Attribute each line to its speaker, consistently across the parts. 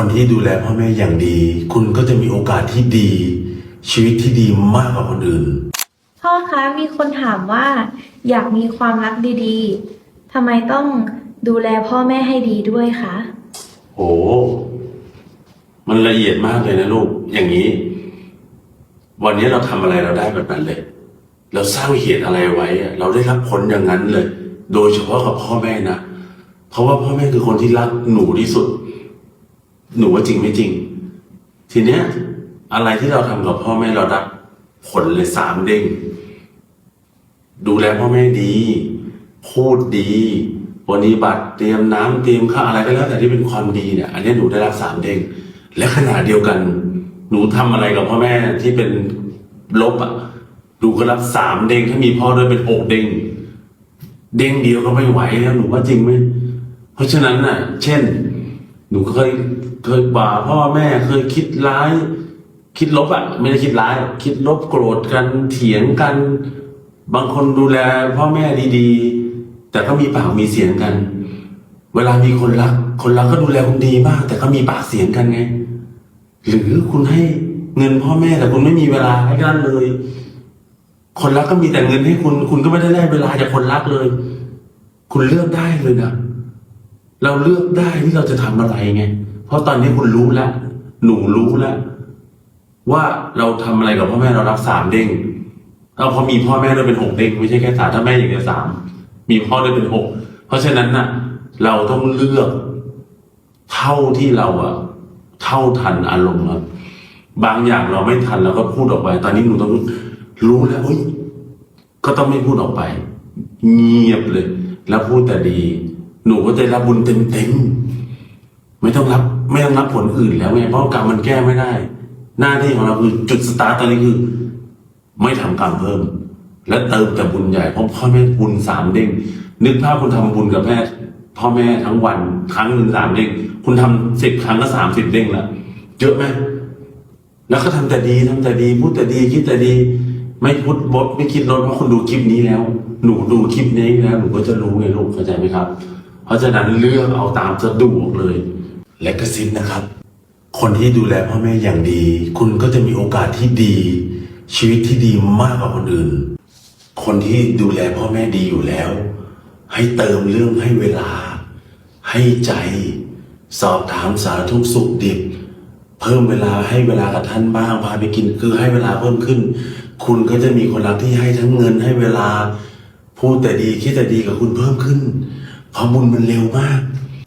Speaker 1: คนที่ดูแลพ่อแม่อย่างดี คุณก็จะมีโอกาสที่ดี ชีวิตที่ดีมากกว่าคนอื่น
Speaker 2: พ่อคะมีคนถามว่า อยากมีความรักดีๆทำไมต้องดูแลพ่อแม่ให้ดีด้วยคะ
Speaker 1: โอ้มันละเอียดมากเลยนะลูก อย่างนี้ วันนี้เราทำอะไรเราได้แบบนั้นเลย เราสร้างเหตุอะไรไว้อะเราได้รับผลอย่างนั้นเลย โดยเฉพาะกับพ่อแม่นะ เพราะว่าพ่อแม่คือคนที่รักหนูที่สุด หนูว่าจริงไม่จริง ทีเนี้ย อะไรที่เราทำกับพ่อแม่เราได้ผลเลยสามเด้งดูแลพ่อแม่ดี พูดดีปฏิบัติเตรียมน้ำเตรียมข้าวอะไรก็แล้วแต่ที่เป็นความดีเนี่ย อันนี้หนูได้รับสามเด้งและขณะเดียวกัน หนูทำอะไรกับพ่อแม่ที่เป็นลบอะหนูก็รับสามเด้งถ้ามีพ่อด้วยเป็นหกเด้งเด้งเดียวก็ไม่ไหวแล้วหนูว่าจริงไหมเพราะฉะนั้นน่ะ เช่น หนูเคยเคยบ่าพ่อแม่เคยคิดร้าย คิดลบอะไม่ได้คิดร้าย คิดลบโกรธกันเถียงกัน บางคนดูแลพ่อแม่ดีๆ แต่ก็มีปากมีเสียงกัน เวลามีคนรัก คนรักก็ดูแลคุณดีมาก แต่ก็มีปากเสียงกันไง หรือคุณให้เงินพ่อแม่แต่คุณไม่มีเวลาให้กันเลย คนรักก็มีแต่เงินให้คุณ คุณก็ไม่ได้ได้เวลาจากคนรักเลย คุณเลือกได้เลยนะ เราเลือกได้ที่เราจะทำอะไรไง เพราะตอนนี้คุณรู้แล้ว หนูรู้แล้ว ว่าเราทำอะไรกับพ่อแม่เรารับสามเด้งเราพอมีพ่อแม่ด้วยเป็นหกเด้งไม่ใช่แค่สามถ้าแม่อย่างเดียวสามมีพ่อได้เป็นหกเพราะฉะนั้นน่ะ เราต้องเลือก เท่าที่เราอะเท่าทันอารมณ์ครับบางอย่างเราไม่ทันเราก็พูดออกไป ตอนนี้หนูต้องรู้แล้วเฮ้ยก็ต้องไม่พูดออกไป เงียบเลย แล้วพูดแต่ดี หนูก็จะรับบุญเต็มเต็มๆไม่ต้องรับ ไม่ต้องรับผลอื่นแล้วไงเพราะกรรมมันแก้ไม่ได้ หน้าที่ของเราคือจุดสตาร์ตตอนนี้คือ ไม่ทำกรรมเพิ่ม และเติมแต่บุญใหญ่เพราะพ่อแม่บุญสามเด้งนึกภาพคุณทำบุญกับแม่พ่อแม่ทั้งวันครั้งหนึ่งสามเด้งคุณทำสิบครั้งก็สามสิบเด้งแล้วเยอะไหมแล้วก็ทำแต่ดีทำแต่ดีพูดแต่ดีคิดแต่ดี ไม่พูดบดไม่คิดลดเพราะคุณดูคลิปนี้แล้ว หนูดูคลิปนี้แล้วหนูก็จะรู้ไงลูกเข้าใจไหมครับ เพราะฉะนั้นเลือกเอาตามสะดวกเลย และกระซิบนะครับ คนที่ดูแลพ่อแม่อย่างดี คุณก็จะมีโอกาสที่ดี ชีวิตที่ดีมากกว่าคนอื่น คนที่ดูแลพ่อแม่ดีอยู่แล้ว ให้เติมเรื่องให้เวลา ให้ใจ สอบถามสารทุกสุขดิบ เพิ่มเวลาให้เวลากับท่านบ้างพาไปกินคือให้เวลาเพิ่มขึ้น คุณก็จะมีคนรักที่ให้ทั้งเงินให้เวลาพูดแต่ดีคิดแต่ดีกับคุณเพิ่มขึ้น เพราะบุญมันเร็วมาก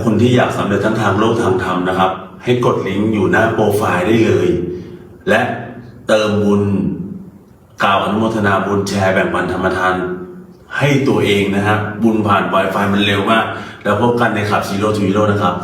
Speaker 1: คนที่อยากสำเร็จทั้งทางโลกทางธรรมนะครับ ให้กดลิงก์อยู่หน้าโปรไฟล์ได้เลย และเติมบุญกล่าวอนุโมทนาบุญแชร์แบ่งปันธรรมทานให้ตัวเองนะครับบุญผ่าน Wi-Fi มันเร็วมาก แล้วพบกันในขับซีโร่ทูฮีโร่นะครับ